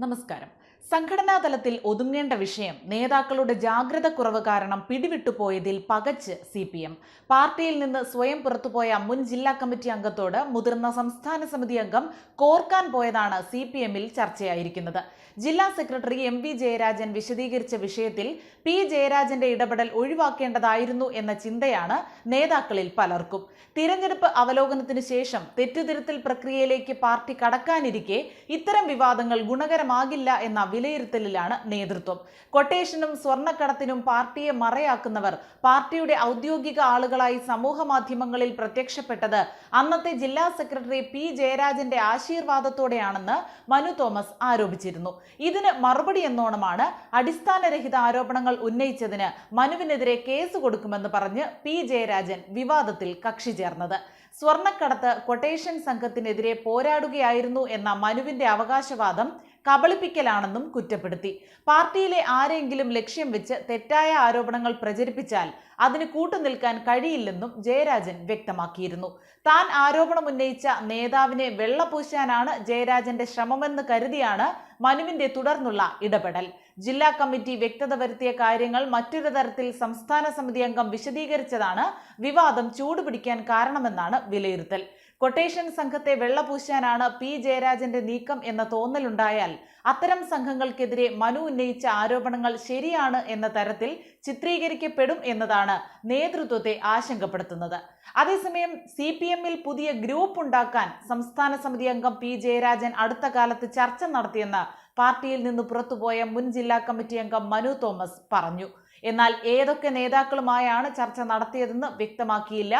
നമസ്കാരം സംഘടനാ തലത്തിൽ ഒതുങ്ങേണ്ട വിഷയം നേതാക്കളുടെ ജാഗ്രത കുറവ് കാരണം പിടിവിട്ടുപോയതിൽ പകച്ച് സി പി എം. പാർട്ടിയിൽ നിന്ന് സ്വയം പുറത്തുപോയ മുൻ ജില്ലാ കമ്മിറ്റി അംഗത്തോട് മുതിർന്ന സംസ്ഥാന സമിതി അംഗം കോർക്കാൻ പോയതാണ് സി പി എമ്മിൽ ചർച്ചയായിരിക്കുന്നത്. ജില്ലാ സെക്രട്ടറി എം വി ജയരാജൻ വിശദീകരിച്ച വിഷയത്തിൽ പി ജയരാജന്റെ ഇടപെടൽ ഒഴിവാക്കേണ്ടതായിരുന്നു എന്ന ചിന്തയാണ് നേതാക്കളിൽ പലർക്കും. തിരഞ്ഞെടുപ്പ് അവലോകനത്തിന് ശേഷം തെറ്റുതിരുത്തൽ പ്രക്രിയയിലേക്ക് പാർട്ടി കടക്കാനിരിക്കെ ഇത്തരം വിവാദങ്ങൾ ഗുണകരമാകില്ല എന്ന വിലയിരുത്തലിലാണ് നേതൃത്വം. കൊട്ടേഷനും സ്വർണക്കടത്തിനും പാർട്ടിയെ മറയാക്കുന്നവർ പാർട്ടിയുടെ ഔദ്യോഗിക ആളുകളായി സമൂഹ മാധ്യമങ്ങളിൽ പ്രത്യക്ഷപ്പെട്ടത് അന്നത്തെ ജില്ലാ സെക്രട്ടറി പി ജയരാജന്റെ ആശീർവാദത്തോടെയാണെന്ന് മനു തോമസ് ആരോപിച്ചിരുന്നു. ഇതിന് മറുപടി എന്നോണമാണ് അടിസ്ഥാനരഹിത ആരോപണങ്ങൾ ഉന്നയിച്ചതിന് മനുവിനെതിരെ കേസ് കൊടുക്കുമെന്ന് പറഞ്ഞ് പി ജയരാജൻ വിവാദത്തിൽ കക്ഷി ചേർന്നത്. സ്വർണക്കടത്ത് കൊട്ടേഷൻ സംഘത്തിനെതിരെ പോരാടുകയായിരുന്നു എന്ന മനുവിന്റെ അവകാശവാദം കബളിപ്പിക്കലാണെന്നും കുറ്റപ്പെടുത്തി. പാർട്ടിയിലെ ആരെങ്കിലും ലക്ഷ്യം വെച്ച് തെറ്റായ ആരോപണങ്ങൾ പ്രചരിപ്പിച്ചാൽ അതിന് കൂട്ടുനിൽക്കാൻ കഴിയില്ലെന്നും ജയരാജൻ വ്യക്തമാക്കിയിരുന്നു. താൻ ആരോപണം ഉന്നയിച്ച നേതാവിനെ വെള്ളപൂശാനാണ് ജയരാജന്റെ ശ്രമമെന്ന് കരുതിയാണ് മനുവിന്റെ തുടർന്നുള്ള ഇടപെടൽ. ജില്ലാ കമ്മിറ്റി വ്യക്തത വരുത്തിയ കാര്യങ്ങൾ മറ്റൊരു തരത്തിൽ സംസ്ഥാന സമിതി അംഗം വിശദീകരിച്ചതാണ്. വിവാദം ചൂടുപിടിക്കാൻ കാരണമെന്നാണ് വിലയിരുത്തൽ. കൊട്ടേഷൻ സംഘത്തെ വെള്ളപൂശാനാണ് പി ജയരാജന്റെ നീക്കം എന്ന തോന്നലുണ്ടായാൽ അത്തരം സംഘങ്ങൾക്കെതിരെ മനു ഉന്നയിച്ച ആരോപണങ്ങൾ ശരിയാണ് എന്ന തരത്തിൽ ചിത്രീകരിക്കപ്പെടും എന്നതാണ് നേതൃത്വത്തെ ആശങ്കപ്പെടുത്തുന്നത്. അതേസമയം സി പി എമ്മിൽ പുതിയ ഗ്രൂപ്പ് ഉണ്ടാക്കാൻ സംസ്ഥാന സമിതി അംഗം പി ജയരാജൻ അടുത്ത കാലത്ത് ചർച്ച നടത്തിയെന്ന് പാർട്ടിയിൽ നിന്ന് പുറത്തുപോയ മുൻ ജില്ലാ കമ്മിറ്റി അംഗം മനു തോമസ് പറഞ്ഞു. എന്നാൽ ഏതൊക്കെ നേതാക്കളുമായാണ് ചർച്ച നടത്തിയതെന്ന് വ്യക്തമാക്കിയില്ല.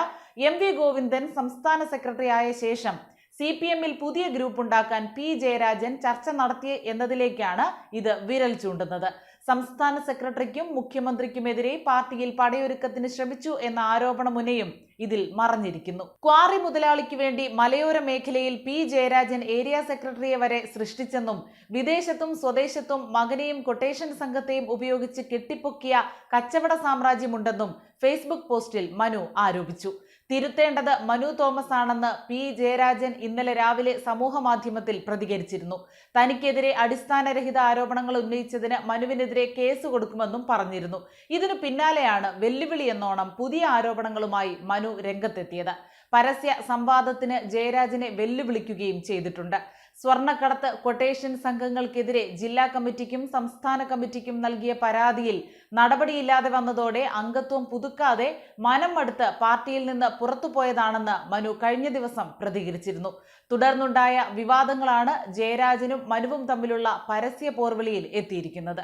എം വി ഗോവിന്ദൻ സംസ്ഥാന സെക്രട്ടറി ആയ ശേഷം സി പി എമ്മിൽ പുതിയ ഗ്രൂപ്പ് ഉണ്ടാക്കാൻ പി ജയരാജൻ ചർച്ച നടത്തിയ എന്നതിലേക്കാണ് ഇത് വിരൽ ചൂണ്ടുന്നത്. സംസ്ഥാന സെക്രട്ടറിക്കും മുഖ്യമന്ത്രിക്കുമെതിരെ പാർട്ടിയിൽ പടയൊരുക്കത്തിന് ശ്രമിച്ചു എന്ന ആരോപണമുനയും ഇതിൽ മറഞ്ഞിരിക്കുന്നു. ക്വാറി മുതലാളിക്ക് വേണ്ടി മലയോര മേഖലയിൽ പി. ജയരാജൻ ഏരിയ സെക്രട്ടറിയെ വരെ സൃഷ്ടിച്ചെന്നും വിദേശത്തും സ്വദേശത്തും മകനെയും കൊട്ടേഷൻ സംഘത്തെയും ഉപയോഗിച്ച് കെട്ടിപ്പൊക്കിയ കച്ചവട സാമ്രാജ്യമുണ്ടെന്നും ഫേസ്ബുക്ക് പോസ്റ്റിൽ മനു ആരോപിച്ചു. തിരുത്തേണ്ടത് മനു തോമസ് ആണെന്ന് പി. ജയരാജൻ ഇന്നലെ രാവിലെ സമൂഹമാധ്യമത്തിൽ പ്രതികരിച്ചിരുന്നു. തനിക്കെതിരെ അടിസ്ഥാനരഹിത ആരോപണങ്ങൾ ഉന്നയിച്ചതിന് മനുവിനെതിരെ കേസ് കൊടുക്കുമെന്നും പറഞ്ഞിരുന്നു. ഇതിനു പിന്നാലെയാണ് വെല്ലുവിളി എന്നോണം പുതിയ ആരോപണങ്ങളുമായി മനു രംഗത്തെത്തിയത്. പരസ്യ സംവാദത്തിന് ജയരാജിനെ വെല്ലുവിളിക്കുകയും ചെയ്തിട്ടുണ്ട്. സ്വർണക്കടത്ത് കൊട്ടേഷൻ സംഘങ്ങൾക്കെതിരെ ജില്ലാ കമ്മിറ്റിക്കും സംസ്ഥാന കമ്മിറ്റിക്കും നൽകിയ പരാതിയിൽ നടപടിയില്ലാതെ വന്നതോടെ അംഗത്വം പുതുക്കാതെ മനം മടുത്ത് പാർട്ടിയിൽ നിന്ന് പുറത്തുപോയതാണെന്ന് മനു കഴിഞ്ഞ ദിവസം പ്രതികരിച്ചിരുന്നു. തുടർന്നുണ്ടായ വിവാദങ്ങളാണ് ജയരാജനും മനുവും തമ്മിലുള്ള പരസ്യ പോർവിളിയിൽ എത്തിയിരിക്കുന്നത്.